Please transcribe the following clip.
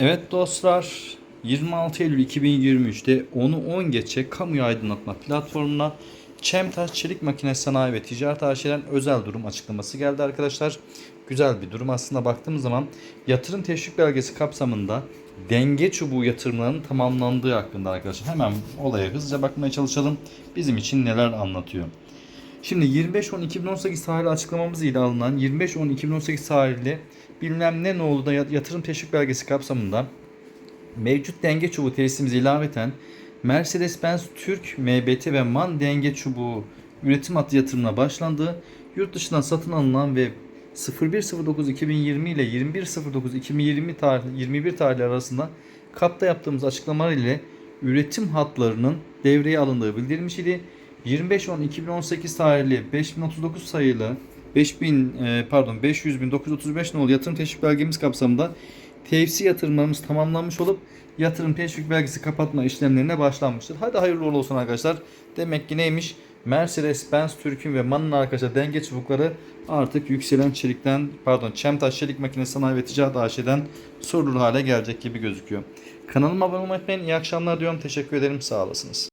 Evet dostlar 26 Eylül 2023'te onu 10 geçe kamuyu aydınlatma platformuna Çemtaş Çelik Makine Sanayi ve Ticaret AŞ'den özel durum açıklaması geldi arkadaşlar. Güzel bir durum aslında baktığımız zaman yatırım teşvik belgesi kapsamında denge çubuğu yatırımlarının tamamlandığı hakkında arkadaşlar. Hemen olaya hızlıca bakmaya çalışalım. Bizim için neler anlatıyor. Şimdi 25.10.2018 tarihli açıklamamız ile alınan 25.10.2018 tarihli bilmem ne nolu da yatırım teşvik belgesi kapsamında mevcut denge çubuğu tesisimize ilaveten Mercedes-Benz Türk MBT ve MAN denge çubuğu üretim hattı yatırımına başlandığı yurt dışından satın alınan ve 01.09.2020 ile 21.09.2020 tarih 21 tarihleri arasında kapta yaptığımız açıklamalar ile üretim hatlarının devreye alındığı bildirilmiş idi. 25.10.2018 tarihli 5039 sayılı 5000 e, pardon 500.935 nolu yatırım teşvik belgemiz kapsamında tevsi yatırımlarımız tamamlanmış olup yatırım teşvik belgesi kapatma işlemlerine başlanmıştır. Hadi hayırlı uğurlu olsun arkadaşlar. Demek ki neymiş? Mercedes-Benz Türk'ün ve MAN'ın arkadaşlar denge çubukları artık yükselen çelikten pardon Çemtaş Çelik Makine Sanayi ve Ticaret AŞ'den sorulur hale gelecek gibi gözüküyor. Kanalıma abone olmayı unutmayın. İyi akşamlar diyorum. Teşekkür ederim. Sağ olasınız.